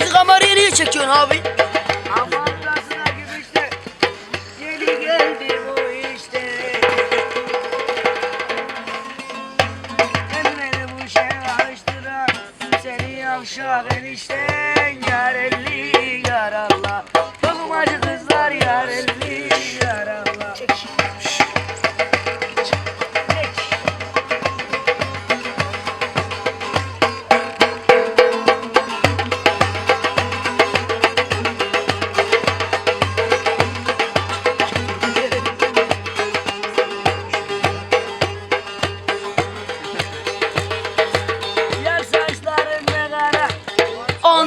Bizi kameraya niye çekiyorsun abi? Gümüşte Yeni geldi bu işte Emreni bu şey alıştıran Seni yavşak enişten Yar elli yar Allah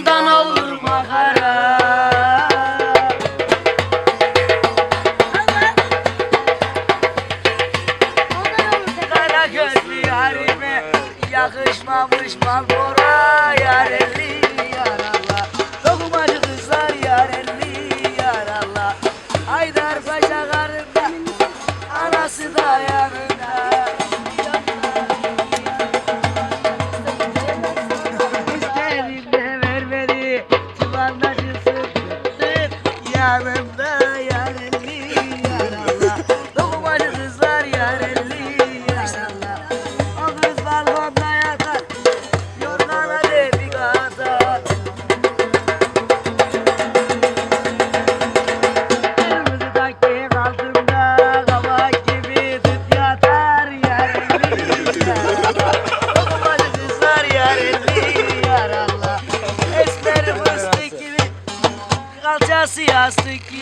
Ondan olur makara Kara gözlü yarime Yakışmamış malbora Yar Yeah, man. আসি আসি কি